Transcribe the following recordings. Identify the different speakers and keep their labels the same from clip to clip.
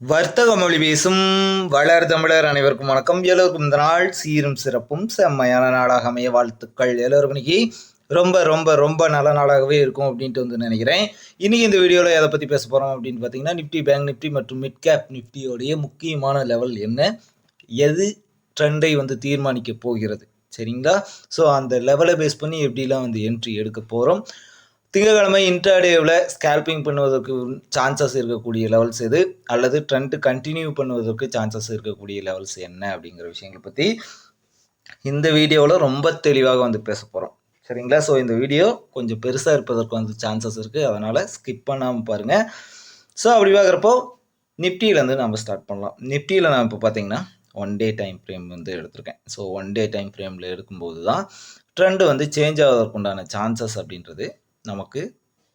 Speaker 1: வர்த்தக மொழி பேசும் வளர் தமிழர் அனைவருக்கும் வணக்கம். எல்லோருக்கும் இந்த நாள் சீரும் சிறப்பும் செம்மையான நாளாக அமைய வாழ்த்துக்கள். எல்லோருக்கும் இன்னைக்கு ரொம்ப ரொம்ப ரொம்ப நல்ல நாளாகவே இருக்கும் அப்படின்ட்டு வந்து நினைக்கிறேன். இன்னைக்கு இந்த வீடியோவில் எதை பற்றி பேச போகிறோம் அப்படின்னு பார்த்தீங்கன்னா நிஃப்டி பேங்க் நிஃப்டி மற்றும் மிட் கேப் நிஃப்டியோடைய முக்கியமான லெவல் என்ன? எது ட்ரெண்டை வந்து தீர்மானிக்க போகிறது? சரிங்களா? ஸோ அந்த லெவலை பேஸ் பண்ணி எப்படிலாம் வந்து என்ட்ரி எடுக்க போகிறோம் திங்கக்கிழமை இன்டர்டேவில் ஸ்கேல்பிங் பண்ணுவதற்கு சான்சஸ் இருக்கக்கூடிய லெவல்ஸ் எது? அல்லது ட்ரெண்ட் கண்டினியூ பண்ணுவதற்கு சான்சஸ் இருக்கக்கூடிய லெவல்ஸ் என்ன? அப்படிங்கிற விஷயங்களை பற்றி இந்த வீடியோவில் ரொம்ப தெளிவாக வந்து பேச போகிறோம் சரிங்களா? ஸோ இந்த வீடியோ கொஞ்சம் பெருசாக இருப்பதற்கு வந்து சான்சஸ் இருக்குது அதனால் ஸ்கிப் பண்ணாமல் பாருங்கள் ஸோ அப்படி பார்க்குறப்போ நிஃப்டியிலேருந்து நம்ம ஸ்டார்ட் பண்ணலாம். நிஃப்டியில் நான் இப்போ பார்த்தீங்கன்னா ஒன் டே டைம் ஃப்ரேம் வந்து எடுத்திருக்கேன். ஸோ ஒன் டே டைம் ஃப்ரேமில் எடுக்கும்போது தான் ட்ரெண்டு வந்து சேஞ்ச் ஆவதற்குண்டான சான்சஸ் அப்படின்றது நமக்கு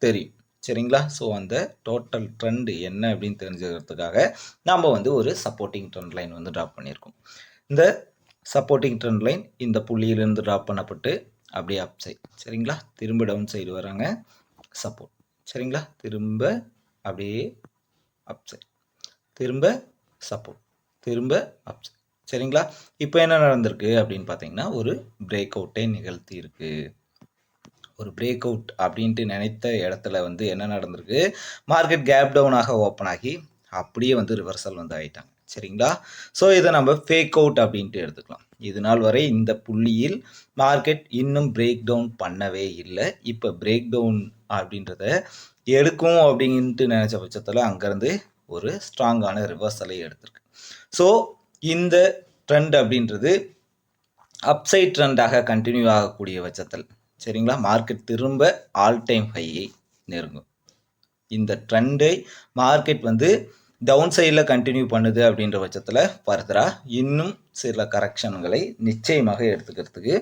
Speaker 1: தெரியும். சரிங்களா? ஸோ அந்த டோட்டல் ட்ரெண்டு என்ன அப்படின்னு தெரிஞ்சுக்கிறதுக்காக நாம் வந்து ஒரு சப்போர்ட்டிங் ட்ரெண்ட் லைன் வந்து ட்ராப் பண்ணியிருக்கோம். இந்த சப்போர்ட்டிங் ட்ரெண்ட் லைன் இந்த புள்ளியிலிருந்து ட்ராப் பண்ணப்பட்டு அப்படியே அப் சைட் சரிங்களா? திரும்ப டவுன் சைடு வராங்க சப்போர்ட் சரிங்களா? திரும்ப அப்படியே அப் சைட் திரும்ப சப்போர்ட் திரும்ப அப் சைட் சரிங்களா? இப்போ என்ன நடந்திருக்கு அப்படின்னு பார்த்தீங்கன்னா ஒரு பிரேக் அவுட்டை நிகழ்த்தி இருக்குது ஒரு பிரேக் அவுட் அப்படின்ட்டு நினைத்த இடத்துல வந்து என்ன நடந்திருக்கு? மார்க்கெட் கேப் டவுனாக ஓப்பன் ஆகி அப்படியே வந்து ரிவர்சல் வந்து ஆகிட்டாங்க சரிங்களா? ஸோ இதை நம்ம ஃபேக் அவுட் அப்படின்ட்டு எடுத்துக்கலாம். இது நாள் வரை இந்த புள்ளியில் மார்க்கெட் இன்னும் பிரேக் டவுன் பண்ணவே இல்லை. இப்போ பிரேக் டவுன் அப்படின்றத எடுக்கும் அப்படின்ட்டு நினச்ச பட்சத்தில் அங்கேருந்து ஒரு ஸ்ட்ராங்கான ரிவர்சலை எடுத்திருக்கு. ஸோ இந்த ட்ரெண்ட் அப்படின்றது அப்சைட் ட்ரெண்டாக கண்டினியூ ஆகக்கூடிய பட்சத்தில் சரிங்களா? மார்க்கெட் திரும்ப ஆல் டைம் ஹையை நெருங்கும். இந்த ட்ரெண்டை மார்க்கெட் வந்து டவுன் சைடில் கண்டினியூ பண்ணுது அப்படின்ற பட்சத்தில் ஃபர்தராக இன்னும் சில கரெக்ஷன்களை நிச்சயமாக எடுத்துக்கிறதுக்கு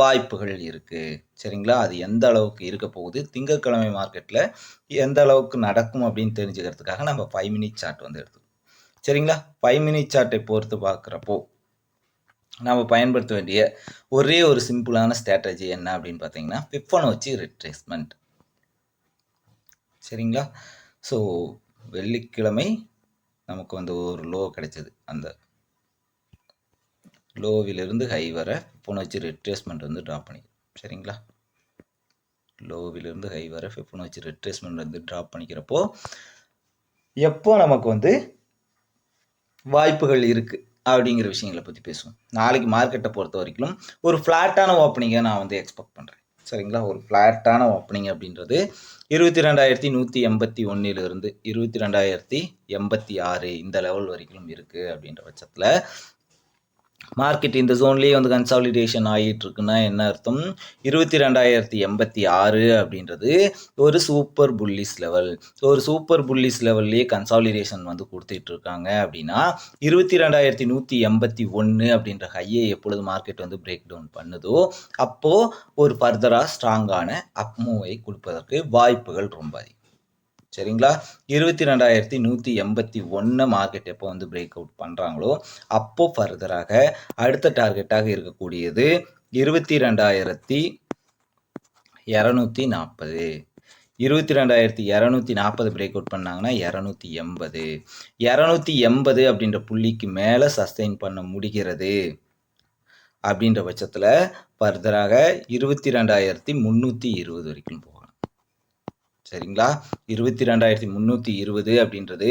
Speaker 1: வாய்ப்புகள் இருக்குது சரிங்களா? அது எந்த அளவுக்கு இருக்க போகுது? திங்கட்கிழமை மார்க்கெட்டில் எந்த அளவுக்கு நடக்கும் அப்படின்னு தெரிஞ்சுக்கிறதுக்காக நம்ம ஃபைவ் மினிட் சார்ட் வந்து எடுத்துக்கோம் சரிங்களா? ஃபைவ் மினிட் சார்ட்டை பொறுத்து பார்க்குறப்போ நாம் பயன்படுத்த வேண்டிய ஒரே ஒரு சிம்பிளான ஸ்ட்ராட்டஜி என்ன அப்படின்னு பார்த்தீங்கன்னா ஃபிஃபனோச்சி ரிட்ரேஸ்மெண்ட் சரிங்களா? ஸோ வெள்ளிக்கிழமை நமக்கு வந்து ஒரு லோ கிடைச்சது. அந்த லோவிலிருந்து ஹை வர வச்சு ரிட்ரேஸ்மெண்ட் வந்து ட்ராப் பண்ணி சரிங்களா? லோவிலிருந்து ஹை வர வச்சு ரிட்ரேஸ்மெண்ட் வந்து ட்ராப் பண்ணிக்கிறப்போ எப்போ நமக்கு வந்து வாய்ப்புகள் இருக்குது அப்படிங்கிற விஷயங்களை பற்றி பேசுவோம். நாளைக்கு மார்க்கெட்டை பொறுத்த வரைக்கும் ஒரு ஃப்ளாட்டான ஓப்பனிங்கை நான் வந்து எக்ஸ்பெக்ட் பண்ணுறேன் சரிங்களா? ஒரு ஃப்ளாட்டான ஓப்பனிங் அப்படின்றது இருபத்தி ரெண்டாயிரத்தி நூற்றி எண்பத்தி ஒன்றிலிருந்து இருபத்தி ரெண்டாயிரத்தி எண்பத்தி ஆறு இந்த லெவல் வரைக்கும் இருக்குது அப்படின்ற பட்சத்தில் மார்க்கெட் இந்த ஜோன்லேயே வந்து கன்சாலிடேஷன் ஆகிட்டு இருக்குன்னா என்ன அர்த்தம்? இருபத்தி ரெண்டாயிரத்தி எண்பத்தி ஆறு அப்படின்றது ஒரு சூப்பர் புல்லிஸ் லெவல் ஒரு சூப்பர் புல்லிஸ் லெவல்லையே கன்சாலிடேஷன் வந்து கொடுத்துட்டு இருக்காங்க அப்படின்னா இருபத்தி ரெண்டாயிரத்தி நூற்றி எண்பத்தி ஒன்று அப்படின்ற ஹையை எப்பொழுது மார்க்கெட் வந்து பிரேக் டவுன் பண்ணுதோ அப்போது ஒரு ஃபர்தராக ஸ்ட்ராங்கான அப் மூவை கொடுப்பதற்கு வாய்ப்புகள் ரொம்ப அதிகம். சரிங்களா? இருபத்தி ரெண்டாயிரத்தி நூற்றி எண்பத்தி ஒன்று மார்க்கெட் எப்போ வந்து பிரேக் அவுட் பண்ணுறாங்களோ அப்போ ஃபர்தராக அடுத்த டார்கெட்டாக இருக்கக்கூடியது இருபத்தி ரெண்டாயிரத்தி இரநூத்தி நாற்பது இருபத்தி ரெண்டாயிரத்தி இரநூத்தி நாற்பது பிரேக் அவுட் பண்ணாங்கன்னா இரநூத்தி எண்பது. இரநூத்தி எண்பது அப்படின்ற புள்ளிக்கு மேலே சஸ்டெயின் பண்ண முடிகிறது அப்படின்ற பட்சத்தில் ஃபர்தராக இருபத்தி ரெண்டாயிரத்தி முந்நூற்றி இருபது வரைக்கும் போகலாம். சரிங்களா? இருபத்தி ரெண்டாயிரத்தி முந்நூற்றி இருபது அப்படின்றது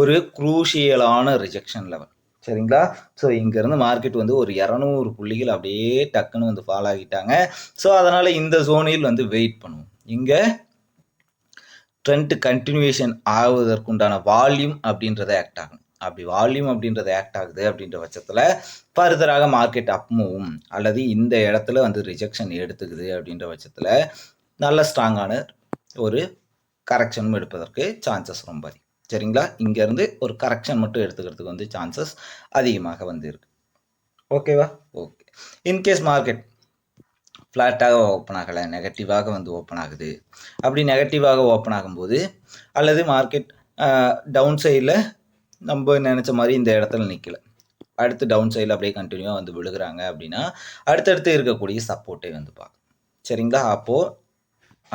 Speaker 1: ஒரு குரூஷியலான ரிஜெக்ஷன் லெவல் சரிங்களா? ஸோ இங்கேருந்து மார்க்கெட் வந்து ஒரு இரநூறு புள்ளிகள் அப்படியே டக்குன்னு வந்து ஃபாலோ ஆகிட்டாங்க. ஸோ அதனால் இந்த ஜோனில் வந்து வெயிட் பண்ணுவோம். இங்கே ட்ரெண்ட் கண்டினியூஷன் ஆகுவதற்குண்டான வால்யூம் அப்படின்றத ஆக்ட் ஆகும். அப்படி வால்யூம் அப்படின்றது ஆக்ட் ஆகுது அப்படின்ற பட்சத்தில் ஃபர்தராக மார்க்கெட் அப் மூவும் அல்லது இந்த இடத்துல வந்து ரிஜெக்ஷன் எடுத்துக்குது அப்படின்ற பட்சத்தில் நல்ல ஸ்ட்ராங்கான ஒரு கரெக்ஷனும் எடுப்பதற்கு சான்சஸ் ரொம்ப அதிகம். சரிங்களா? இங்கேருந்து ஒரு கரெக்ஷன் மட்டும் எடுத்துக்கிறதுக்கு வந்து சான்சஸ் அதிகமாக வந்து இருக்கு ஓகேவா? ஓகே. இன்கேஸ் மார்க்கெட் ஃப்ளாட்டாக ஓப்பன் ஆகலை நெகட்டிவாக வந்து ஓப்பன் ஆகுது. அப்படி நெகட்டிவாக ஓப்பன் ஆகும்போது அல்லது மார்க்கெட் டவுன் சைடில் நம்ம நினச்ச மாதிரி இந்த இடத்துல நிற்கல அடுத்து டவுன் சைடில் அப்படியே கண்டினியூவாக வந்து விழுகிறாங்க அப்படின்னா அடுத்தடுத்து இருக்கக்கூடிய சப்போர்ட்டை வந்து பார்க்கும். சரிங்களா? அப்போது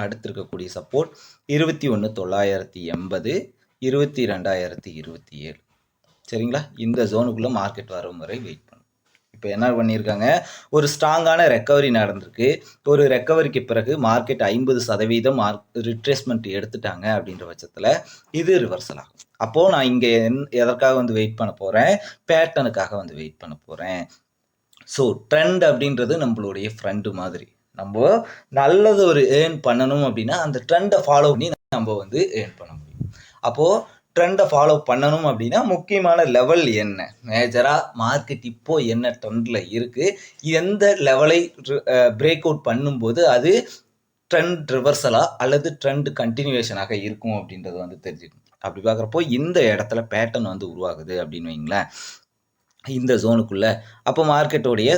Speaker 1: அடுத்திருக்கக்கூடிய சப்போர்ட் இருபத்தி ஒன்று தொள்ளாயிரத்தி எண்பது இருபத்தி ரெண்டாயிரத்தி இருபத்தி ஏழு. சரிங்களா? இந்த ஜோனுக்குள்ளே மார்க்கெட் வரும் வரை வெயிட் பண்ணும். இப்போ என்ன பண்ணியிருக்காங்க? ஒரு ஸ்ட்ராங்கான ரெக்கவரி நடந்திருக்கு. ஒரு ரெக்கவரிக்கு பிறகு மார்க்கெட் ஐம்பது சதவீதம் மார்க் ரிட்ரேஸ்மெண்ட் எடுத்துட்டாங்க அப்படின்ற பட்சத்தில் இது ரிவர்சல் ஆகும். அப்போது நான் இங்கே என் எதற்காக வந்து வெயிட் பண்ண போகிறேன் பேட்டனுக்காக வந்து வெயிட் பண்ண போகிறேன் ஸோ ட்ரெண்ட் அப்படின்றது நம்மளுடைய ஃப்ரெண்டு மாதிரி. நம்ம நல்லது ஒரு ஏர்ன் பண்ணணும் அப்படின்னா அந்த ட்ரெண்டை ஃபாலோ பண்ணி நம்ம வந்து ஏர்ன் பண்ண முடியும். அப்போது ட்ரெண்டை ஃபாலோ பண்ணணும் அப்படின்னா முக்கியமான லெவல் என்ன? மேஜராக மார்க்கெட் இப்போ என்ன ட்ரெண்டில் இருக்குது எந்த லெவலை பிரேக் அவுட் பண்ணும்போது அது ட்ரெண்ட் ரிவர்சலாக அல்லது ட்ரெண்ட் கண்டினியூவேஷனாக இருக்கும் அப்படின்றது வந்து தெரிஞ்சுக்கணும். அப்படி பார்க்குறப்போ இந்த இடத்துல பேட்டர்ன் வந்து உருவாகுது அப்படின்னு வைங்களேன் இந்த ஜோனுக்குள்ளே அப்போ மார்க்கெட்டோடைய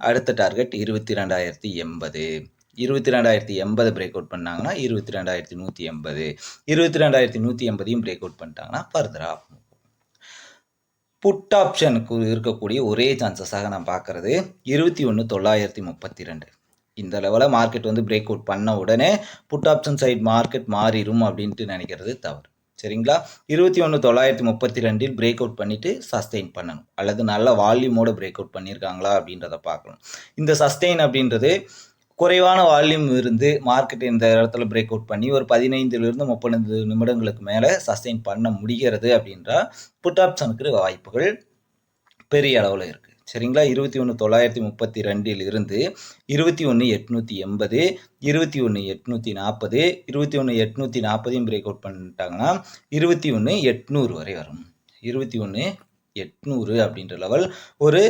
Speaker 1: அடுத்த டார்கெட் இருபத்தி ரெண்டாயிரத்தி எண்பது. இருபத்தி ரெண்டாயிரத்தி எண்பது பிரேக் அவுட் பண்ணாங்கன்னா இருபத்தி ரெண்டாயிரத்தி நூற்றி எண்பது. இருபத்தி ரெண்டாயிரத்தி நூற்றி எண்பதையும் பிரேக் அவுட் பண்ணிட்டாங்கன்னா ஃபர்தராக புட் ஆப்ஷனுக்கு இருக்கக்கூடிய ஒரே சான்சஸாக நான் பார்க்குறது இருபத்தி ஒன்று தொள்ளாயிரத்தி முப்பத்தி ரெண்டு இந்த லெவலில் மார்க்கெட் வந்து பிரேக் அவுட் பண்ண உடனே புட் ஆப்ஷன் சைட் மார்க்கெட் மாறிடும் அப்படின்ட்டு நினைக்கிறது தவறு. சரிங்களா? இருபத்தி ஒன்று தொள்ளாயிரத்தி முப்பத்தி ரெண்டில் பிரேக் அவுட் பண்ணிவிட்டு சஸ்டெயின் பண்ணணும். அல்லது நல்ல வால்யூமோட பிரேக் அவுட் பண்ணியிருக்காங்களா அப்படின்றத பார்க்கணும். இந்த சஸ்டெயின் அப்படின்றது குறைவான வால்யூம் இருந்து மார்க்கெட் இந்த இடத்துல பிரேக் அவுட் பண்ணி ஒரு பதினைந்துலேருந்து முப்பது நிமிடங்களுக்கு மேலே சஸ்டெயின் பண்ண முடிகிறது அப்படின்றா புட் ஆப்ஷனுக்கு வாய்ப்புகள் பெரிய அளவில் இருக்குது சரிங்களா? இருபத்தி ஒன்று தொள்ளாயிரத்தி முப்பத்தி ரெண்டில் இருந்து இருபத்தி ஒன்று எட்நூற்றி எண்பது இருபத்தி ஒன்று எட்நூற்றி நாற்பது இருபத்தி ஒன்று எட்நூற்றி நாற்பதையும் பிரேக் அவுட் பண்ணிட்டாங்கன்னா இருபத்தி ஒன்று எட்நூறு வரை வரும். இருபத்தி ஒன்று எட்நூறு அப்படின்ற லெவல் ஒரு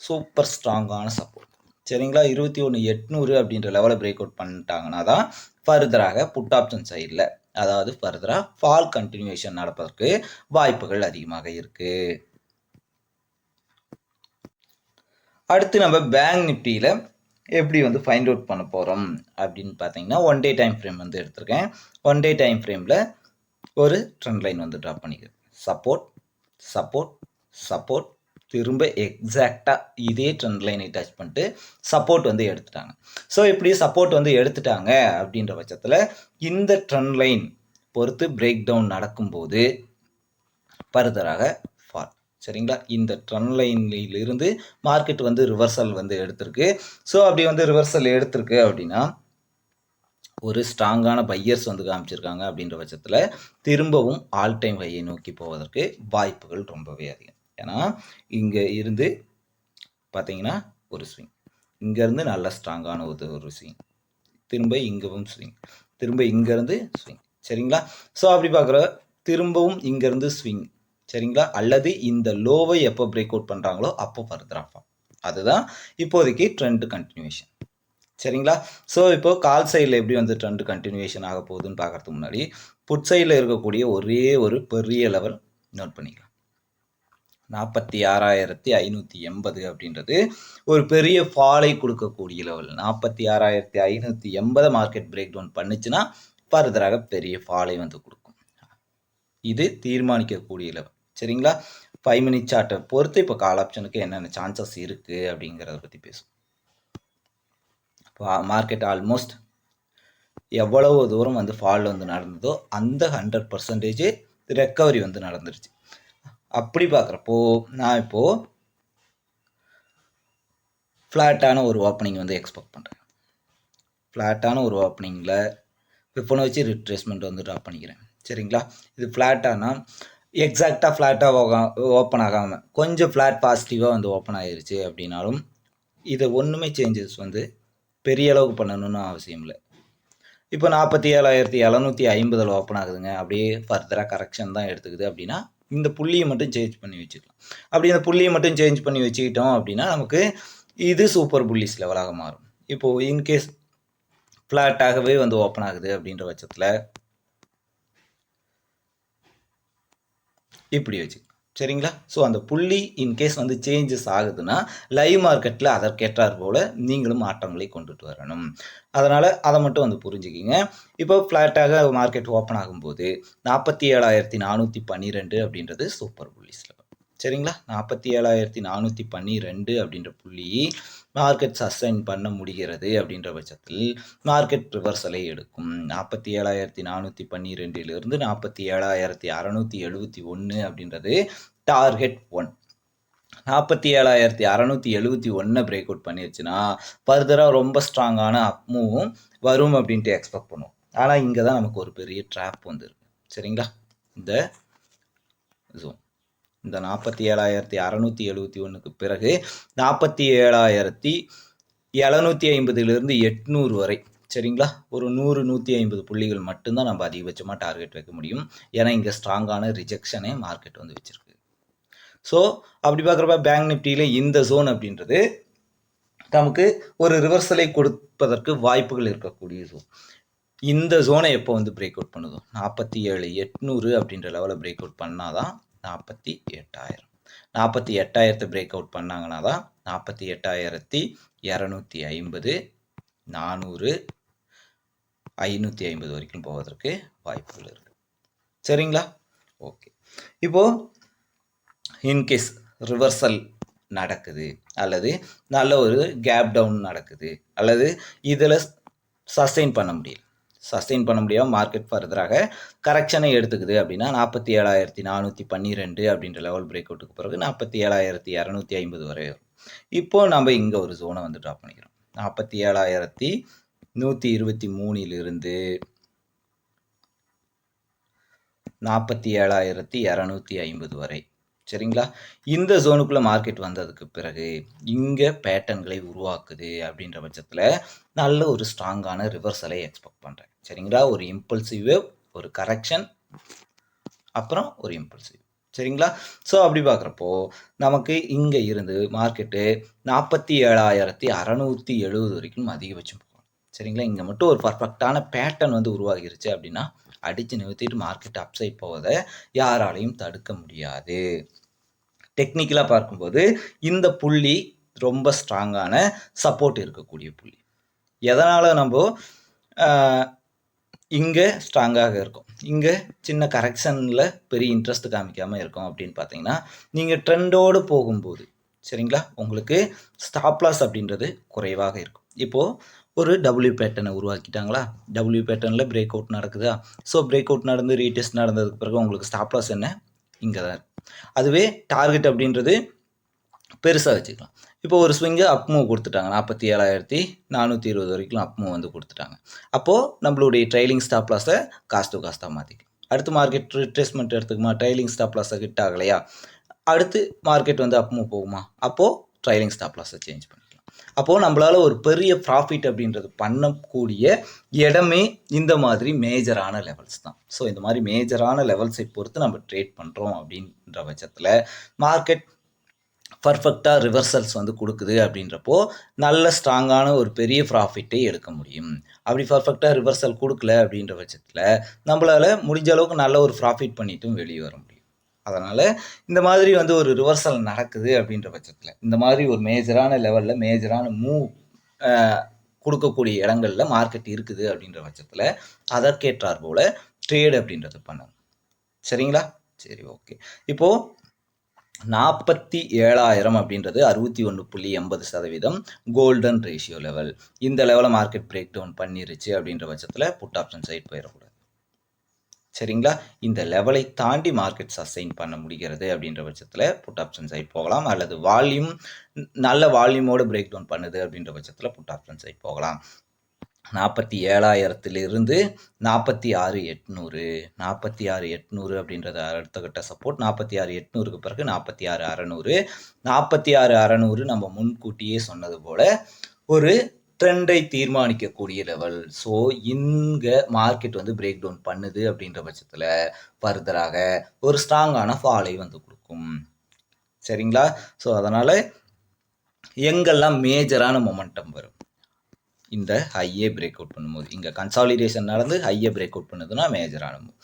Speaker 1: சூப்பர் ஸ்ட்ராங்கான சப்போர்ட் சரிங்களா? இருபத்தி ஒன்று எட்நூறு அப்படின்ற லெவலை பிரேக் அவுட் பண்ணிட்டாங்கன்னா தான் ஃபர்தராக புட் ஆப்ஷன் சைடில் அதாவது ஃபர்தராக ஃபால் கண்டினியூஷன் நடப்பதற்கு வாய்ப்புகள் அதிகமாக இருக்குது அடுத்து நம்ம பேங்க் நிஃப்டியில் எப்படி வந்து ஃபைண்ட் அவுட் பண்ண போகிறோம் அப்படின்னு பார்த்தீங்கன்னா ஒன் டே டைம் ஃப்ரேம் வந்து எடுத்திருக்கேன். ஒன் டே டைம் ஃப்ரேமில் ஒரு ட்ரெண்ட் லைன் வந்து ட்ரா பண்ணிக்கிறேன் சப்போர்ட் சப்போர்ட் சப்போர்ட் திரும்ப எக்ஸாக்டாக இதே ட்ரெண்ட் லைனை டச் பண்ணிட்டு சப்போர்ட் வந்து எடுத்துட்டாங்க. ஸோ இப்படி சப்போர்ட் வந்து எடுத்துட்டாங்க அப்படின்ற பட்சத்தில் இந்த ட்ரெண்ட் லைன் பொறுத்து பிரேக் டவுன் நடக்கும்போது ஃபர்தராக சரிங்களா? இந்த ட்ரெண்ட் லைன்லேருந்து மார்க்கெட் வந்து ரிவர்சல் வந்து எடுத்திருக்கு. ஸோ அப்படி வந்து ரிவர்சல் எடுத்திருக்கு அப்படின்னா ஒரு ஸ்ட்ராங்கான பையர்ஸ் வந்து காமிச்சிருக்காங்க அப்படின்ற பட்சத்தில் திரும்பவும் ஆல் டைம் ஹையை நோக்கி போவதற்கு வாய்ப்புகள் ரொம்பவே அதிகம். ஏன்னா இங்கே இருந்து பார்த்தீங்கன்னா ஒரு ஸ்விங் இங்கேருந்து நல்ல ஸ்ட்ராங்கான ஒரு ஒரு ஸ்விங் திரும்ப இங்கவும் ஸ்விங் திரும்ப இங்கேருந்து ஸ்விங் சரிங்களா? ஸோ அப்படி பார்க்குற திரும்பவும் இங்கேருந்து ஸ்விங் சரிங்களா? அல்லது இந்த லோவை எப்போ பிரேக் அவுட் பண்ணுறாங்களோ அப்போ ஃபர்தர் ஆஃப் ஆகும் அதுதான் இப்போதைக்கு ட்ரெண்ட் கண்டினியூஷன் சரிங்களா? ஸோ இப்போ கால் சைடில் எப்படி வந்து ட்ரெண்ட் கண்டினியூஷன் ஆக போகுதுன்னு பார்க்கறதுக்கு முன்னாடி புட் சைடில் இருக்கக்கூடிய ஒரே ஒரு பெரிய லெவல் நோட் பண்ணிக்கலாம். நாற்பத்தி ஆறாயிரத்தி ஐநூற்றி எண்பது அப்படின்றது ஒரு பெரிய ஃபாலை கொடுக்கக்கூடிய லெவல் நாற்பத்தி ஆறாயிரத்தி ஐநூற்றி எண்பதை மார்க்கெட் பிரேக் டவுன் பண்ணுச்சுன்னா ஃபர்தராக பெரிய ஃபாலை வந்து கொடுக்கும். இது தீர்மானிக்கக்கூடிய லெவல் சரிங்களா? ஃபைவ் மினிட் சார்ட்டை பொறுத்து இப்போ கால் ஆப்ஷனுக்கு என்னென்ன சான்சஸ் இருக்குது அப்படிங்கிறத பற்றி பேசும் இப்போ மார்க்கெட் ஆல்மோஸ்ட் எவ்வளவு தூரம் வந்து ஃபால் வந்து நடந்ததோ அந்த ஹண்ட்ரட் பர்சன்டேஜ் ரெக்கவரி வந்து நடந்துருச்சு. அப்படி பார்க்குறப்போ நான் இப்போது ஃப்ளாட்டான ஒரு ஓப்பனிங் வந்து எக்ஸ்பெக்ட் பண்ணுறேன் ஃப்ளாட்டான ஒரு ஓப்பனிங்கில் விற்பனை வச்சு ரிட்ரேஸ்மெண்ட் வந்து ட்ராப் பண்ணிக்கிறேன். சரிங்களா? இது ஃப்ளாட்டானால் எக்ஸாக்டாக ஃப்ளாட்டாக ஓப்பன் ஆகாமல் கொஞ்சம் ஃப்ளாட் பாசிட்டிவாக வந்து ஓப்பன் ஆகிருச்சு அப்படின்னாலும் இதை ஒன்றுமே சேஞ்சஸ் வந்து பெரிய அளவுக்கு பண்ணணும்னு அவசியம் இல்லை. இப்போ நாற்பத்தி ஏழாயிரத்தி எழுநூற்றி ஐம்பதில் ஓப்பன் ஆகுதுங்க அப்படியே ஃபர்தராக கரெக்ஷன் தான் எடுத்துக்குது அப்படின்னா இந்த புள்ளியை மட்டும் சேஞ்ச் பண்ணி வச்சுக்கலாம். அப்படி இந்த புள்ளியை மட்டும் சேஞ்ச் பண்ணி வச்சுக்கிட்டோம் அப்படின்னா நமக்கு இது சூப்பர் புள்ளிஸ் லெவலாக மாறும். இப்போது இன்கேஸ் ஃப்ளாட்டாகவே வந்து ஓப்பன் ஆகுது அப்படின்ற பட்சத்தில் இப்படி வச்சு. சரிங்களா? ஸோ அந்த புள்ளி இன்கேஸ் வந்து சேஞ்சஸ் ஆகுதுன்னா லைவ் மார்க்கெட்டில் அதற்கேற்றார் போல் நீங்களும் மாற்றங்களை கொண்டுட்டு வரணும். அதனால் அதை மட்டும் வந்து புரிஞ்சுக்கிங்க. இப்போ ஃப்ளாட்டாக மார்க்கெட் ஓப்பன் ஆகும்போது நாற்பத்தி ஏழாயிரத்தி நானூற்றி பன்னிரெண்டு அப்படின்றது சூப்பர் புள்ளிஸில் சரிங்களா? நாற்பத்தி ஏழாயிரத்தி நானூற்றி பன்னிரெண்டு அப்படின்ற புள்ளி மார்க்கெட் சஸ்டைன் பண்ண முடிகிறது அப்படின்ற பட்சத்தில் மார்க்கெட் ரிவர்சலை எடுக்கும். நாற்பத்தி ஏழாயிரத்தி நானூற்றி பன்னிரெண்டிலிருந்து நாற்பத்தி ஏழாயிரத்தி அறநூற்றி எழுபத்தி ஒன்று அப்படின்றது டார்கெட் ஒன் நாற்பத்தி ஏழாயிரத்தி அறநூற்றி எழுபத்தி ஒன்றை பிரேக் அவுட் பண்ணிருச்சுன்னா ஃபர்தராக ரொம்ப ஸ்ட்ராங்கான அப்மூவும் வரும் அப்படின்ட்டு எக்ஸ்பெக்ட் பண்ணுவோம். ஆனால் இங்கே தான் நமக்கு ஒரு பெரிய ட்ராப் வந்துருக்கு சரிங்களா? இந்த ஜோன் இந்த நாற்பத்தி ஏழாயிரத்தி அறநூற்றி எழுபத்தி ஒன்றுக்கு பிறகு நாற்பத்தி ஏழாயிரத்தி எழுநூற்றி ஐம்பதுலேருந்து எட்நூறு வரை. சரிங்களா? ஒரு நூறு நூற்றி ஐம்பது புள்ளிகள் மட்டும்தான் நம்ம அதிகபட்சமாக டார்கெட் வைக்க முடியும். ஏன்னா இங்கே ஸ்ட்ராங்கான ரிஜெக்ஷனே மார்க்கெட் வந்து வச்சுருக்கு. ஸோ அப்படி பார்க்குறப்ப பேங்க் நிஃப்டியில் இந்த ஜோன் அப்படின்றது நமக்கு ஒரு ரிவர்சலை கொடுப்பதற்கு வாய்ப்புகள் இருக்கக்கூடிய ஜோன் இந்த ஜோனை எப்போ வந்து பிரேக் அவுட் பண்ணுதோ? நாற்பத்தி ஏழு எட்நூறு அப்படின்ற லெவலில் பிரேக் அவுட் பண்ணாதான் நாற்பத்தி எட்டாயிரம். நாற்பத்தி எட்டாயிரத்தை பிரேக் அவுட் பண்ணாங்கன்னா தான் நாற்பத்தி எட்டாயிரத்தி இரநூத்தி ஐம்பது நானூறு ஐநூற்றி ஐம்பது வரைக்கும் போவதற்கு வாய்ப்புகள் இருக்குது சரிங்களா? ஓகே இப்போது இன்கேஸ் ரிவர்சல் நடக்குது அல்லது நல்ல ஒரு கேப் டவுன் நடக்குது அல்லது இதில் சஸ்டெயின் பண்ண முடியல. சஸ்டெயின் பண்ண முடியாமல் மார்க்கெட் ஃபர்தராக கரெக்ஷனை எடுத்துக்குது அப்படின்னா நாற்பத்தி ஏழாயிரத்தி நானூற்றி பன்னிரெண்டு அப்படின்ற லெவல் பிரேக் அவுட்டுக்கு பிறகு நாற்பத்தி ஏழாயிரத்தி இரநூத்தி ஐம்பது வரை வரும். இப்போது நம்ம இங்கே ஒரு ஜோனை வந்து ட்ராப் பண்ணிக்கிறோம். நாற்பத்தி ஏழாயிரத்தி நூற்றி இருபத்தி மூணிலிருந்து நாற்பத்தி ஏழாயிரத்தி இரநூத்தி ஐம்பது வரை. சரிங்களா? இந்த ஜோனுக்குள்ளே மார்க்கெட் வந்ததுக்கு பிறகு இங்கே பேட்டர்ன்களை உருவாக்குது அப்படின்ற பட்சத்தில் நல்ல ஒரு ஸ்ட்ராங்கான ரிவர்சலை எக்ஸ்பெக்ட் பண்ணுறேன் சரிங்களா? ஒரு இம்பல்சிவ் வேவ் ஒரு கரெக்ஷன் அப்புறம் ஒரு இம்பல்சிவ் சரிங்களா? ஸோ அப்படி பார்க்குறப்போ நமக்கு இங்கே இருந்து மார்க்கெட்டு நாற்பத்தி ஏழாயிரத்தி அறநூற்றி எழுபது வரைக்கும் அதிகபட்சம் போகணும். சரிங்களா? இங்கே மட்டும் ஒரு பர்ஃபெக்டான பேட்டர்ன் வந்து உருவாகிருச்சு அப்படின்னா அடித்து நிறுத்திட்டு மார்க்கெட் அப்சைட் போவதை யாராலையும் தடுக்க முடியாது. டெக்னிக்கலாக பார்க்கும்போது இந்த புள்ளி ரொம்ப ஸ்ட்ராங்கான சப்போர்ட் இருக்கக்கூடிய புள்ளி. எதனால் நம்ம இங்கே ஸ்ட்ராங்காக இருக்கும். இங்கே சின்ன கரெக்ஷனில் பெரிய இன்ட்ரெஸ்ட் காமிக்காமல் இருக்கும் அப்படின்னு பார்த்தீங்கன்னா நீங்கள் ட்ரெண்டோடு போகும்போது சரிங்களா? உங்களுக்கு ஸ்டாப்லாஸ் அப்படின்றது குறைவாக இருக்கும். இப்போது ஒரு டபுள்யூ பேட்டர்னை உருவாக்கிட்டாங்களா? டபுள்யூ பேட்டர்னில் பிரேக் அவுட் நடக்குதா? ஸோ பிரேக் அவுட் நடந்து ரீடெஸ்ட் நடந்ததுக்கு பிறகு உங்களுக்கு ஸ்டாப்லாஸ் என்ன? இங்கே தான் அதுவே டார்கெட் அப்படின்றது பெருசாக வச்சுக்கலாம். இப்போ ஒரு ஸ்விங்கை அப் மூவ் கொடுத்துட்டாங்க. நாற்பத்தி ஏழாயிரத்தி நானூற்றி இருபது வரைக்கும் அப் மூவ் வந்து கொடுத்துட்டாங்க. அப்போது நம்மளுடைய ட்ரைலிங் ஸ்டாப் லாஸை காஸ்ட் டு காஸ்ட்டாக மாற்றிக்கலாம் அடுத்து மார்க்கெட் ரிட்ரேஸ்மெண்ட் எடுத்துக்குமா? ட்ரைலிங் ஸ்டாப் லாஸை ஹிட் ஆகலையா? அடுத்து மார்க்கெட் வந்து அப் மூவ் போகுமா? அப்போது ட்ரைலிங் ஸ்டாப் லாஸை சேஞ்ச் பண்ணிக்கலாம். அப்போது நம்மளால் ஒரு பெரிய ப்ராஃபிட் அப்படின்றது பண்ணக்கூடிய இடமே இந்த மாதிரி மேஜரான லெவல்ஸ் தான். ஸோ இந்த மாதிரி மேஜரான லெவல்ஸை பொறுத்து நம்ம ட்ரேட் பண்ணுறோம் அப்படின்ற பட்சத்தில் மார்க்கெட் பர்ஃபெக்டாக ரிவர்சல்ஸ் வந்து கொடுக்குது அப்படின்றப்போ நல்ல ஸ்ட்ராங்கான ஒரு பெரிய ப்ராஃபிட்டை எடுக்க முடியும். அப்படி பர்ஃபெக்டாக ரிவர்சல் கொடுக்கல அப்படின்ற பட்சத்தில் நம்மளால் முடிஞ்ச அளவுக்கு நல்ல ஒரு ப்ராஃபிட் பண்ணிட்டும் வெளியே வர முடியும். அதனால் இந்த மாதிரி வந்து ஒரு ரிவர்சல் நடக்குது அப்படின்ற பட்சத்தில் இந்த மாதிரி ஒரு மேஜரான லெவலில் மேஜரான மூவ் கொடுக்கக்கூடிய இடங்களில் மார்க்கெட் இருக்குது அப்படின்ற பட்சத்தில் அதற்கேற்றார் போல் ட்ரேட் அப்படின்றது பண்ணணும் சரிங்களா? சரி ஓகே இப்போது நாற்பத்தி ஏழாயிரம் அப்படின்றது அறுபத்தி ஒன்று புள்ளி எண்பது சதவீதம் கோல்டன் ரேஷியோ லெவல் இந்த லெவலில் மார்க்கெட் பிரேக் டவுன் பண்ணிருச்சு அப்படின்ற பட்சத்தில் புட் ஆப்ஷன் சைட் போயிடக்கூடாது. சரிங்களா? இந்த லெவலை தாண்டி மார்க்கெட் சஸ்டைன் பண்ண முடிகிறது அப்படின்ற பட்சத்தில் புட் ஆப்ஷன் சைட் போகலாம். அல்லது வால்யூம் நல்ல வால்யூமோடு பிரேக் டவுன் பண்ணுது அப்படின்ற பட்சத்தில் புட் ஆப்ஷன் சைட் போகலாம். நாற்பத்தி ஏழாயிரத்திலிருந்து நாற்பத்தி ஆறு எட்நூறு. நாற்பத்தி ஆறு எட்நூறு அப்படின்றத அடுத்த கட்ட சப்போர்ட் நாற்பத்தி ஆறு எட்நூறுக்கு பிறகு நாற்பத்தி ஆறு அறநூறு. நாற்பத்தி ஆறு அறநூறு நம்ம முன்கூட்டியே சொன்னது போல் ஒரு ட்ரெண்டை தீர்மானிக்கக்கூடிய லெவல் ஸோ இங்கே மார்க்கெட் வந்து பிரேக் டவுன் பண்ணுது அப்படின்ற பட்சத்தில் ஃபர்தராக ஒரு ஸ்ட்ராங்கான ஃபாலை வந்து கொடுக்கும். சரிங்களா? ஸோ அதனால் எங்கெல்லாம் மேஜரான மொமெண்டம் வரும்? இந்த ஹையே பிரேக் அவுட் பண்ணும்போது. இங்கே கன்சாலிடேஷன் நடந்து ஹையை பிரேக் அவுட் பண்ணுதுன்னா மேஜரான மூவ்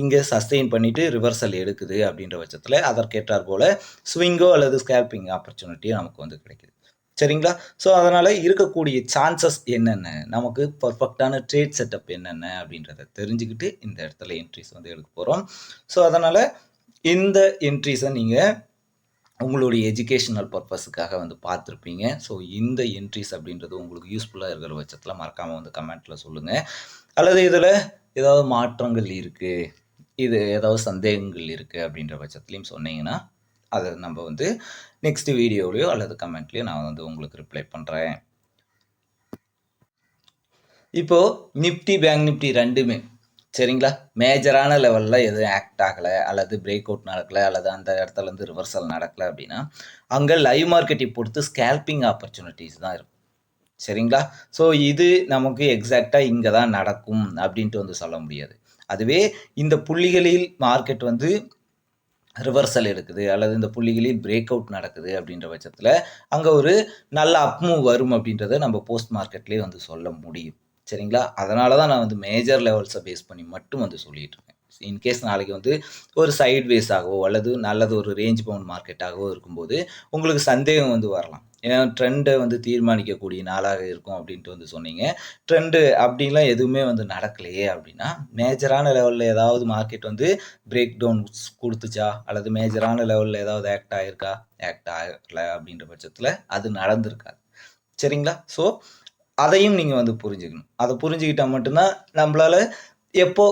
Speaker 1: இங்கே சஸ்டெயின் பண்ணிவிட்டு ரிவர்சல் எடுக்குது அப்படின்ற பட்சத்தில் அதற்கேற்றார் போல் ஸ்விங்கோ அல்லது ஸ்கேல்பிங் ஆப்பர்ச்சுனிட்டியோ நமக்கு வந்து கிடைக்குது. சரிங்களா? ஸோ அதனால் இருக்கக்கூடிய சான்சஸ் என்னென்ன? நமக்கு பர்ஃபெக்டான ட்ரேட் செட்டப் என்னென்ன அப்படின்றத தெரிஞ்சுக்கிட்டு இந்த இடத்துல என்ட்ரிஸ் வந்து எடுக்க போகிறோம் ஸோ அதனால் இந்த என்ட்ரிஸை நீங்கள் உங்களுடைய எஜுகேஷனல் பர்பஸுக்காக வந்து பார்த்துருப்பீங்க. ஸோ இந்த என்ட்ரிஸ் அப்படின்றது உங்களுக்கு யூஸ்ஃபுல்லாக இருக்கிற பட்சத்தில் மறக்காமல் வந்து கமெண்ட்டில் சொல்லுங்கள் அல்லது இதில் ஏதாவது மாற்றங்கள் இருக்குது இது ஏதாவது சந்தேகங்கள் இருக்குது அப்படின்ற பட்சத்துலையும் சொன்னீங்கன்னா அதை நம்ம வந்து நெக்ஸ்ட் வீடியோலையோ அல்லது கமெண்ட்லேயோ நான் வந்து உங்களுக்கு ரிப்ளை பண்ணுறேன் இப்போது நிஃப்டி பேங்க் நிஃப்டி ரெண்டுமே சரிங்களா? மேஜரான லெவலில் எதுவும் ஆக்ட் ஆகலை அல்லது பிரேக் அவுட் நடக்கலை அல்லது அந்த இடத்துல இருந்து ரிவர்சல் நடக்கலை அப்படின்னா அங்கே லைவ் மார்க்கெட்டை பொறுத்து ஸ்கேல்பிங் ஆப்பர்ச்சுனிட்டிஸ் தான் இருக்கும். சரிங்களா? ஸோ இது நமக்கு எக்ஸாக்டாக இங்கே தான் நடக்கும் அப்படின்ட்டு வந்து சொல்ல முடியாது. அதுவே இந்த புள்ளிகளில் மார்க்கெட் வந்து ரிவர்சல் எடுக்குது அல்லது இந்த புள்ளிகளில் பிரேக் அவுட் நடக்குது அப்படின்ற பட்சத்தில் அங்கே ஒரு நல்ல அப்மூவ் வரும் அப்படின்றத நம்ம போஸ்ட் மார்க்கெட்லேயே வந்து சொல்ல முடியும். சரிங்களா? அதனால தான் நான் வந்து மேஜர் லெவல்ஸை பேஸ் பண்ணி மட்டும் வந்து சொல்லிட்டு இருக்கேன். இன்கேஸ் நாளைக்கு வந்து ஒரு சைட் வேஸாகவோ அல்லது நல்லது ஒரு ரேஞ்ச் பவுண்ட் மார்க்கெட்டாகவோ இருக்கும்போது உங்களுக்கு சந்தேகம் வந்து வரலாம். ஏன்னா ட்ரெண்டை வந்து தீர்மானிக்கக்கூடிய நாளாக இருக்கும் அப்படின்ட்டு வந்து சொன்னீங்க. ட்ரெண்டு அப்படின்லாம் எதுவுமே வந்து நடக்கலையே அப்படின்னா மேஜரான லெவலில் ஏதாவது மார்க்கெட் வந்து பிரேக் டவுன் கொடுத்துச்சா? அல்லது மேஜரான லெவலில் ஏதாவது ஆக்ட் ஆகிருக்கா ஆக்ட் ஆகலை அப்படின்ற பட்சத்தில் அது நடந்திருக்காது. சரிங்களா? ஸோ அதையும் நீங்கள் வந்து புரிஞ்சுக்கணும். அதை புரிஞ்சுக்கிட்டால் மட்டும்தான் நம்மளால் எப்போ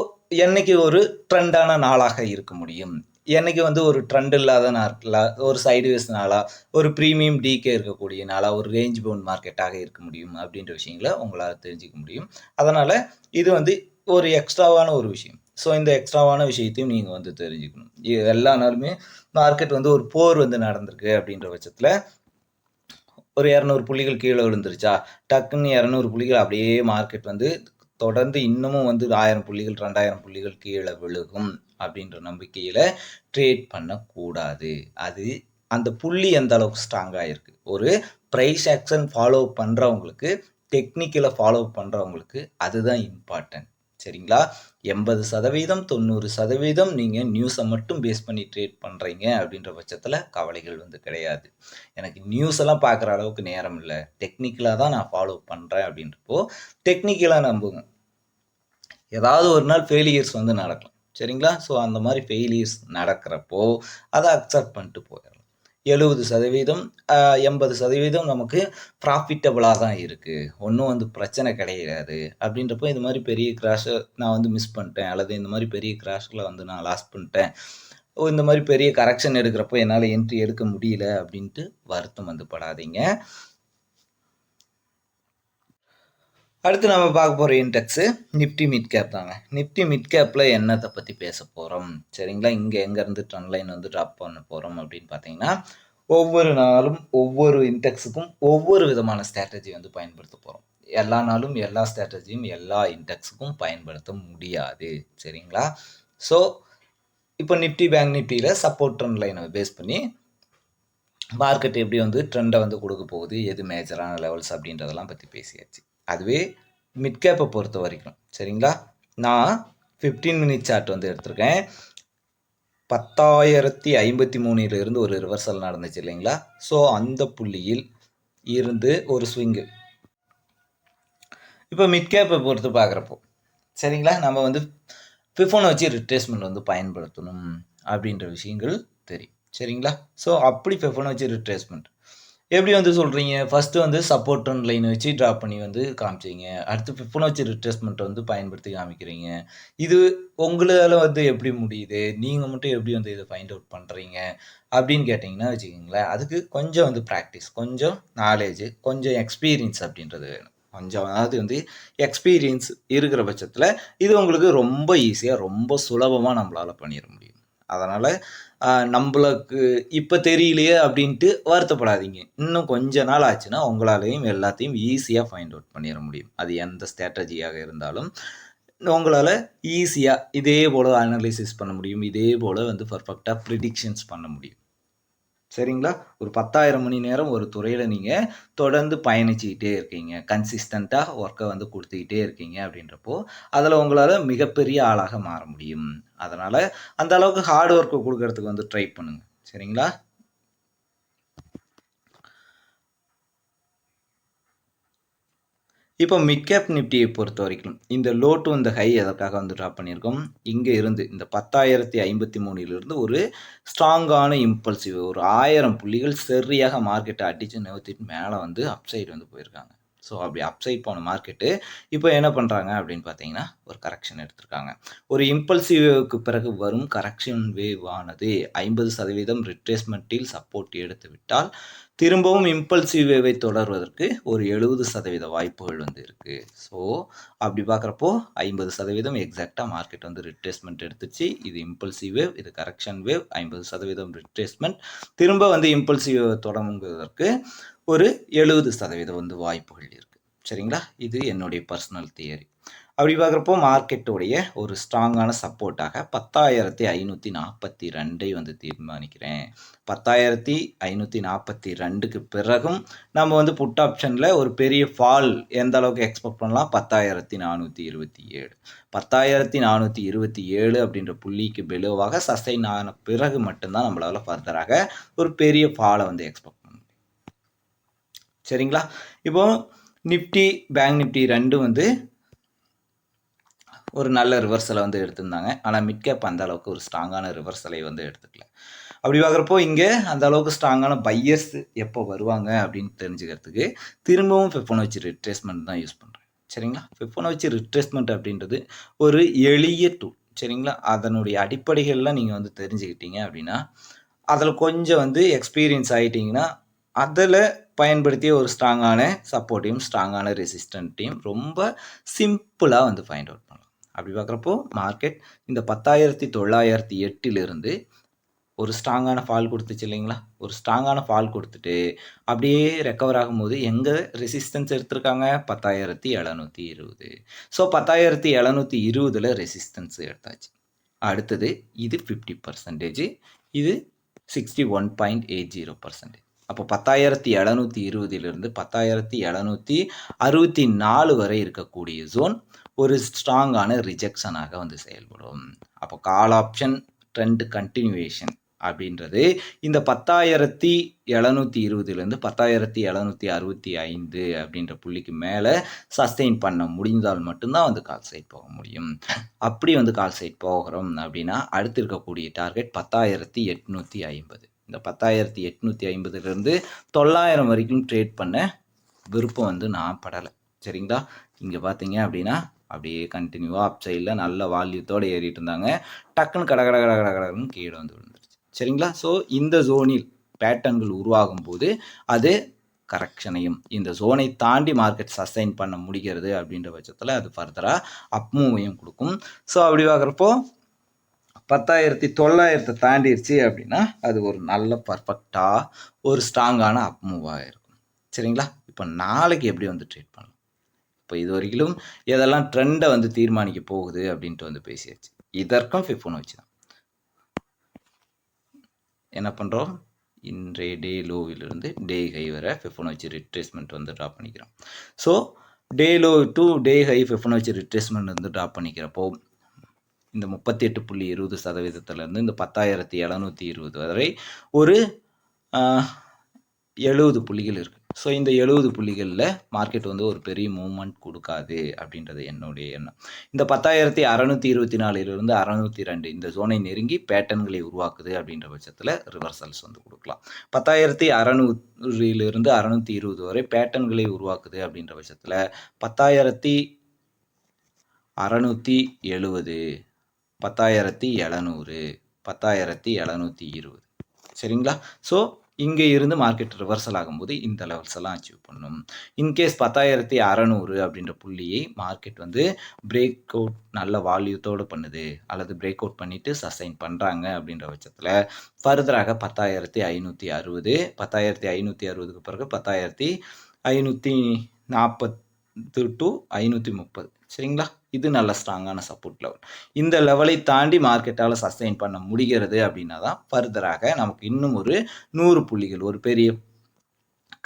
Speaker 1: என்றைக்கு ஒரு ட்ரெண்டான நாளாக இருக்க முடியும். என்னைக்கு வந்து ஒரு ட்ரெண்ட் இல்லாத நாட்களாக ஒரு சைடுவேஸ் நாளாக ஒரு ப்ரீமியம் டீக்கே இருக்கக்கூடிய நாளாக ஒரு ரேஞ்ச் பவுண்ட் மார்க்கெட்டாக இருக்க முடியும் அப்படின்ற விஷயங்களை உங்களால் தெரிஞ்சுக்க முடியும். அதனால் இது வந்து ஒரு எக்ஸ்ட்ராவான ஒரு விஷயம். ஸோ இந்த எக்ஸ்ட்ராவான விஷயத்தையும் நீங்கள் வந்து தெரிஞ்சுக்கணும். எல்லா நாளுமே மார்க்கெட் வந்து ஒரு போர் வந்து நடந்திருக்கு அப்படின்ற பட்சத்தில் ஒரு இரநூறு புள்ளிகள் கீழே விழுந்துருச்சா? டக்குன்னு இரநூறு புள்ளிகள் அப்படியே மார்க்கெட் வந்து தொடர்ந்து இன்னமும் வந்து ஆயிரம் புள்ளிகள் ரெண்டாயிரம் புள்ளிகள் கீழே விழுகும் அப்படின்ற நம்பிக்கையில் ட்ரேட் பண்ணக்கூடாது. அது அந்த புள்ளி எந்த அளவுக்கு ஸ்ட்ராங்காக இருக்குது ஒரு ப்ரைஸ் ஆக்ஷன் ஃபாலோ பண்ணுறவங்களுக்கு டெக்னிக்கலை ஃபாலோ பண்ணுறவங்களுக்கு அதுதான் இம்பார்ட்டன்ட் சரிங்களா? எண்பது சதவீதம் தொண்ணூறு சதவீதம் நீங்கள் நியூஸை மட்டும் பேஸ் பண்ணி ட்ரேட் பண்ணுறீங்க அப்படின்ற பட்சத்தில் கவலைகள் வந்து கிடையாது. எனக்கு நியூஸ் எல்லாம் பார்க்குற அளவுக்கு நேரம் இல்லை. டெக்னிக்கலாக தான் நான் ஃபாலோ பண்ணுறேன் அப்படின்றப்போ டெக்னிக்கலாக நம்புங்க. ஏதாவது ஒரு நாள் ஃபெயிலியர்ஸ் வந்து நடக்கலாம் சரிங்களா? ஸோ அந்த மாதிரி ஃபெயிலியர்ஸ் நடக்கிறப்போ அதை அக்செப்ட் பண்ணிட்டு போயிடும் எழுபது சதவீதம் எண்பது சதவீதம் நமக்கு ப்ராஃபிட்டபுளாக தான் இருக்குது ஒன்றும் வந்து பிரச்சனை கிடையாது. அப்படின்றப்போ இது மாதிரி பெரிய கிராஷை நான் வந்து மிஸ் பண்ணிட்டேன். அல்லது இந்த மாதிரி பெரிய கிராஷில் வந்து நான் லாஸ் பண்ணிட்டேன். ஓ இந்த மாதிரி பெரிய கரெக்ஷன் எடுக்கிறப்போ என்னால் என்ட்ரி எடுக்க முடியல அப்படின்ட்டு வருத்தம் வந்து படாதீங்க. அடுத்து நம்ம பார்க்க போகிற இன்டெக்ஸு நிஃப்டி மிட் கேப் தாங்க. நிஃப்டி மிட் கேப்பில் என்னத்தை பற்றி பேச போகிறோம் சரிங்களா? இங்கே எங்கேருந்து ட்ரெண்ட் லைன் வந்து ட்ராப் பண்ண போகிறோம் அப்படின்னு பார்த்தீங்கன்னா ஒவ்வொரு நாளும் ஒவ்வொரு இன்டெக்ஸுக்கும் ஒவ்வொரு விதமான ஸ்ட்ராட்டஜி வந்து பயன்படுத்த போகிறோம் எல்லா நாளும் எல்லா ஸ்ட்ராட்டஜியும் எல்லா இன்டெக்ஸுக்கும் பயன்படுத்த முடியாது. சரிங்களா? ஸோ இப்போ நிஃப்டி பேங்க் நிஃப்டியில் சப்போர்ட் ட்ரெண்ட் லைனை பேஸ் பண்ணி மார்க்கெட் எப்படி வந்து ட்ரெண்டை வந்து கொடுக்க போகுது? எது மேஜரான லெவல்ஸ் அப்படின்றதெல்லாம் பற்றி பேசியாச்சு. அதுவே மிட் கேப்பை பொறுத்த வரைக்கும். சரிங்களா? நான் ஃபிஃப்டீன் மினிட் சார்ட் வந்து எடுத்திருக்கேன். பத்தாயிரத்தி ஐம்பத்தி மூணிலிருந்து ஒரு ரிவர்சல் நடந்துச்சு இல்லைங்களா? ஸோ அந்த புள்ளியில் இருந்து ஒரு ஸ்விங்கு இப்போ மிட் கேப்பை பொறுத்து பார்க்குறப்போ சரிங்களா? நம்ம வந்து ஃபிஃபோனை வச்சு ரிட்ரேஸ்மெண்ட் வந்து பயன்படுத்தணும் அப்படின்ற விஷயங்கள் தெரியும். சரிங்களா? ஸோ அப்படி ஃபிஃபோனை வச்சு ரிட்ரேஸ்மெண்ட் எப்படி வந்து சொல்கிறீங்க ஃபஸ்ட்டு வந்து சப்போர்ட் அண்ட் லைன் வச்சு ட்ராப் பண்ணி வந்து காமிச்சிங்க. அடுத்து ஃபிஃபோனை வச்சு ரிட்ரேஸ்மெண்ட் வந்து பயன்படுத்தி காமிக்கிறீங்க. இது உங்களால் வந்து எப்படி முடியுது? நீங்கள் மட்டும் எப்படி வந்து இதை ஃபைண்ட் அவுட் பண்ணுறீங்க அப்படின்னு கேட்டிங்கன்னா வச்சுக்கிங்களேன் அதுக்கு கொஞ்சம் வந்து ப்ராக்டிஸ் கொஞ்சம் நாலேஜ் கொஞ்சம் எக்ஸ்பீரியன்ஸ் அப்படின்றது வேணும். கொஞ்சம் அதாவது வந்து எக்ஸ்பீரியன்ஸ் இருக்கிற பட்சத்தில் இது உங்களுக்கு ரொம்ப ஈஸியாக ரொம்ப சுலபமாக நம்மளால் பண்ணிட முடியும். அதனால் நம்மளுக்கு இப்போ தெரியலையே அப்படின்ட்டு வருத்தப்படாதீங்க. இன்னும் கொஞ்ச நாள் ஆச்சுன்னா உங்களாலையும் எல்லாத்தையும் ஈஸியாக ஃபைண்ட் அவுட் பண்ணிட முடியும். அது எந்த ஸ்ட்ராட்டஜியாக இருந்தாலும் உங்களால் ஈஸியாக இதே போல் அனலைசிஸ் பண்ண முடியும். இதே போல் வந்து பர்ஃபெக்டாக ப்ரிடிக்ஷன்ஸ் பண்ண முடியும். சரிங்களா? ஒரு பத்தாயிரம் மணி நேரம் ஒரு துறையில் நீங்கள் தொடர்ந்து பயணிச்சுக்கிட்டே இருக்கீங்க. கன்சிஸ்டண்ட்டாக ஒர்க்கை வந்து கொடுத்துக்கிட்டே இருக்கீங்க அப்படின்றப்போ அதில் உங்களால் மிகப்பெரிய ஆளாக மாற முடியும். அதனால் அந்த அளவுக்கு ஹார்ட் ஒர்க்கு கொடுக்கறதுக்கு வந்து ட்ரை பண்ணுங்க. சரிங்களா? இப்போ மிக்கப் நிஃப்டியை பொறுத்த வரைக்கும் இந்த லோ டு இந்த ஹை எதற்காக வந்து ட்ராப் பண்ணியிருக்கோம்? இங்கே இருந்து இந்த பத்தாயிரத்தி ஐம்பத்தி மூணிலிருந்து ஒரு ஸ்ட்ராங்கான இம்பல்சிவ் ஒரு ஆயிரம் புள்ளிகள் சரியாக மார்க்கெட்டை அடித்து நிறுத்திட்டு மேலே வந்து அப்சைடு வந்து போயிருக்காங்க. ஸோ அப்படி அப்சைட் போன மார்க்கெட்டு இப்போ என்ன பண்ணுறாங்க அப்படின்னு பார்த்தீங்கன்னா ஒரு கரெக்ஷன் எடுத்திருக்காங்க. ஒரு இம்பல்சிவ்க்கு பிறகு வரும் கரெக்ஷன் வேவ் ஆனது ஐம்பது சதவீதம் ரிட்ரேஸ்மெண்ட்டில் சப்போர்ட் எடுத்து விட்டால் திரும்பவும் இம்பல்சிவ் வேவை தொடர்வதற்கு ஒரு எழுபது சதவீத வாய்ப்புகள் வந்து இருக்குது ஸோ அப்படி பார்க்குறப்போ ஐம்பது சதவீதம் எக்ஸாக்டாக மார்க்கெட் வந்து ரிட்ரேஸ்மெண்ட் எடுத்துச்சு. இது இம்பல்சிவ் வேவ் இது கரெக்ஷன் வேவ் ஐம்பது சதவீதம் ரிட்ரேஸ்மெண்ட் திரும்ப வந்து இம்பல்சிவ் தொடங்குவதற்கு ஒரு எழுபது சதவீதம் வந்து வாய்ப்புகள் இருக்குது சரிங்களா? இது என்னுடைய பர்சனல் தியரி அப்படி பார்க்குறப்போ மார்க்கெட்டுடைய ஒரு ஸ்ட்ராங்கான சப்போர்ட்டாக பத்தாயிரத்தி ஐநூற்றி நாற்பத்தி ரெண்டை வந்து தீர்மானிக்கிறேன். பத்தாயிரத்தி ஐநூற்றி நாற்பத்தி ரெண்டுக்கு பிறகும் நம்ம வந்து புட் ஆப்ஷனில் ஒரு பெரிய ஃபால் எந்த அளவுக்கு எக்ஸ்பெக்ட் பண்ணலாம்? பத்தாயிரத்தி நானூற்றி இருபத்தி ஏழு. பத்தாயிரத்தி நானூற்றி இருபத்தி ஏழு அப்படின்ற புள்ளிக்கு பெலுவாக சஸ்டைன் ஆன பிறகு மட்டும்தான் நம்மளால் ஃபர்தராக ஒரு பெரிய ஃபாலை வந்து எக்ஸ்பெக்ட் பண்ண முடியும். சரிங்களா? இப்போது நிஃப்டி பேங்க் நிஃப்டி ரெண்டும் வந்து ஒரு நல்ல ரிவர்சலை வந்து எடுத்திருந்தாங்க. ஆனால் மிட் கேப் அந்த அளவுக்கு ஒரு ஸ்ட்ராங்கான ரிவர்சலை வந்து எடுத்துக்கல. அப்படி பார்க்குறப்போ இங்கே அந்த அளவுக்கு ஸ்ட்ராங்கான பையர்ஸ் எப்போ வருவாங்க அப்படின்னு தெரிஞ்சுக்கிறதுக்கு திரும்பவும் ஃபிஃபோனோச்சி ரிட்ரேஸ்மெண்ட் தான் யூஸ் பண்ணுறேன் சரிங்களா? ஃபிஃபோனோச்சி ரிட்ரேஸ்மெண்ட் அப்படின்றது ஒரு எளிய டூல் சரிங்களா? அதனுடைய அடிப்படைகள்லாம் நீங்கள் வந்து தெரிஞ்சுக்கிட்டீங்க அப்படின்னா அதில் கொஞ்சம் வந்து எக்ஸ்பீரியன்ஸ் ஆகிட்டிங்கன்னா அதில் பயன்படுத்திய ஒரு ஸ்ட்ராங்கான சப்போர்ட்டையும் ஸ்ட்ராங்கான ரெசிஸ்டன்ட்டையும் ரொம்ப சிம்பிளாக வந்து ஃபைண்ட் அவுட் பண்ணலாம். அப்படி பார்க்குறப்போ மார்க்கெட் இந்த பத்தாயிரத்தி தொள்ளாயிரத்தி எட்டிலிருந்து ஒரு ஸ்ட்ராங்கான ஃபால் கொடுத்துச்சு இல்லைங்களா? ஒரு ஸ்ட்ராங்கான ஃபால் கொடுத்துட்டு அப்படியே ரெக்கவர் ஆகும்போது எங்கே ரெசிஸ்டன்ஸ் எடுத்திருக்காங்க? பத்தாயிரத்தி எழுநூற்றி இருபது ஸோ பத்தாயிரத்தி எழுநூற்றி இருபதில் ரெசிஸ்டன்ஸ் எடுத்தாச்சு. அடுத்தது இது ஃபிஃப்டி பர்சன்டேஜ் இது sixty one point eight zero percentage அப்போ பத்தாயிரத்தி எழுநூற்றி இருபதிலிருந்து பத்தாயிரத்தி எழுநூற்றி அறுபத்தி நாலு வரை இருக்கக்கூடிய ஜோன் ஒரு ஸ்ட்ராங்கான ரிஜெக்ஷனாக வந்து செயல்படும். அப்போ கால் ஆப்ஷன் ட்ரெண்ட் கண்டினியூவேஷன் அப்படின்றது இந்த பத்தாயிரத்தி எழுநூற்றி இருபதுலேருந்து பத்தாயிரத்தி எழுநூற்றி அறுபத்தி ஐந்து அப்படின்ற புள்ளிக்கு மேலே சஸ்டெயின் பண்ண முடிந்தால் மட்டும்தான் வந்து கால் சைட் போக முடியும். அப்படி வந்து கால் சைட் போகிறோம் அப்படின்னா அடுத்து இருக்கக்கூடிய டார்கெட் பத்தாயிரத்தி எட்நூற்றி ஐம்பது. இந்த பத்தாயிரத்தி எட்நூற்றி ஐம்பதுலேருந்து தொள்ளாயிரம் வரைக்கும் ட்ரேட் பண்ண விருப்பம் வந்து நான் படலை. சரிங்களா? இங்கே பார்த்தீங்க அப்படின்னா அப்படியே கண்டினியூவாக அப் சைடில் நல்ல வால்யூத்தோடு ஏறிட்டு இருந்தாங்க. டக்குன்னு கட கட கட கட கடன்னு கீழே வந்து விழுந்துருச்சு. சரிங்களா? ஸோ இந்த ஜோனில் பேட்டர்ன்கள் உருவாகும் போது அது கரெக்ஷனையும் இந்த ஜோனை தாண்டி மார்க்கெட் சஸ்டைன் பண்ண முடிகிறது அப்படின்ற பட்சத்தில் அது ஃபர்தராக அப்மூவையும் கொடுக்கும். ஸோ அப்படி பார்க்குறப்போ பத்தாயிரத்தி தொள்ளாயிரத்தை தாண்டிடுச்சு அப்படின்னா அது ஒரு நல்ல பர்ஃபெக்டாக ஒரு ஸ்ட்ராங்கான அப் மூவாக இருக்கும். சரிங்களா? இப்போ நாளைக்கு எப்படி வந்து ட்ரீட் பண்ணலாம்? இப்போ இது வரைக்கும் எதெல்லாம் ட்ரெண்டை வந்து தீர்மானிக்க போகுது அப்படின்ட்டு வந்து பேசியாச்சு. இதற்கும் ஃபிஃபோன் வச்சு தான் என்ன பண்ணுறோம் இன்றைய டே லோவிலிருந்து டே ஹை வரை ஃபிஃபோனோச்சி ரிட்ரேஸ்மெண்ட் வந்து ட்ராப் பண்ணிக்கிறோம். So day low to day high Fibonacci retracement வந்து ட்ராப் பண்ணிக்கிறப்போ இந்த முப்பத்தி எட்டு புள்ளி இருபது சதவீதத்துலேருந்து இந்த பத்தாயிரத்தி எழுநூற்றி இருபது வரை ஒரு எழுபது புள்ளிகள் இருக்குது ஸோ இந்த எழுபது புள்ளிகளில் மார்க்கெட் வந்து ஒரு பெரிய மூவ்மெண்ட் கொடுக்காது அப்படின்றது என்னுடைய எண்ணம். இந்த பத்தாயிரத்தி அறநூற்றி இருபத்தி நாலுலேருந்து அறநூற்றி ரெண்டு இந்த ஜோனை நெருங்கி பேட்டன்களை உருவாக்குது அப்படின்ற பட்சத்தில் ரிவர்சல்ஸ் வந்து கொடுக்கலாம். பத்தாயிரத்தி அறநூறிலிருந்து அறநூற்றி இருபது வரை பேட்டன்களை உருவாக்குது அப்படின்ற பட்சத்தில் பத்தாயிரத்தி அறநூற்றி எழுபது பத்தாயிரத்தி எழுநூறு பத்தாயிரத்தி எழுநூற்றி இருபது. சரிங்களா? ஸோ இங்கே இருந்து மார்க்கெட் ரிவர்சல் ஆகும்போது இந்த லெவல்ஸ் எல்லாம் அச்சீவ் பண்ணும். இன்கேஸ் பத்தாயிரத்தி அறநூறு அப்படின்ற புள்ளியை மார்க்கெட் வந்து பிரேக் அவுட் நல்ல வால்யூத்தோடு பண்ணுது. அல்லது பிரேக் அவுட் பண்ணிவிட்டு சஸ்டைன் பண்ணுறாங்க அப்படின்ற பட்சத்தில் ஃபர்தராக பத்தாயிரத்தி ஐநூற்றி அறுபது பத்தாயிரத்தி ஐநூற்றி அறுபதுக்கு பிறகு பத்தாயிரத்தி ஐநூற்றி நாற்பது டு ஐநூற்றி முப்பது. சரிங்களா? இது நல்ல ஸ்ட்ராங்கான சப்போர்ட் லெவல் இந்த லெவலை தாண்டி மார்க்கெட்டால் சஸ்டெயின் பண்ண முடிகிறது அப்படின்னா தான் ஃபர்தராக நமக்கு இன்னும் ஒரு நூறு புள்ளிகள் ஒரு பெரிய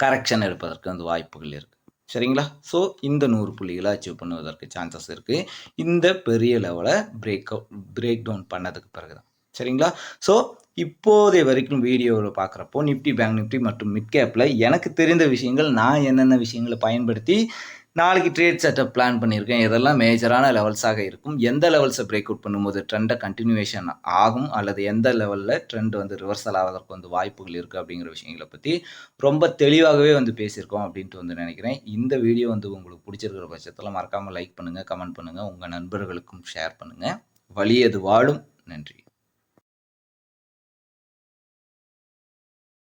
Speaker 1: கரெக்ஷன் எடுப்பதற்கு அந்த வாய்ப்புகள் இருக்குது சரிங்களா? ஸோ இந்த நூறு புள்ளிகளை அச்சீவ் பண்ணுவதற்கு சான்சஸ் இருக்குது இந்த பெரிய லெவலை பிரேக் அவுட் பிரேக் டவுன் பண்ணதுக்கு பிறகு தான் சரிங்களா? ஸோ இப்போதைய வரைக்கும் வீடியோவில் பார்க்குறப்போ நிஃப்டி பேங்க் நிஃப்டி மற்றும் மிட் கேப்பில் எனக்கு தெரிந்த விஷயங்கள் நான் என்னென்ன விஷயங்களை பயன்படுத்தி நாளைக்கு ட்ரேட் செட்டப் பிளான் பண்ணியிருக்கேன். இதெல்லாம் மேஜரான லெவல்ஸாக இருக்கும். எந்த லெவல்ஸை பிரேக் அவுட் பண்ணும்போது ட்ரெண்டை கண்டினியூவேஷன் ஆகும் அல்லது எந்த லெவலில் ட்ரெண்ட் வந்து ரிவர்சல் ஆவதற்கு வந்து வாய்ப்புகள் இருக்குது அப்படிங்கிற விஷயங்களை பற்றி ரொம்ப தெளிவாகவே வந்து பேசியிருக்கோம் அப்படின்ட்டு வந்து நினைக்கிறேன். இந்த வீடியோ வந்து உங்களுக்கு பிடிச்சிருக்கிற பட்சத்தில் மறக்காமல் லைக் பண்ணுங்கள் கமெண்ட் பண்ணுங்கள் உங்கள் நண்பர்களுக்கும் ஷேர் பண்ணுங்கள் வழியது வாழும்? நன்றி.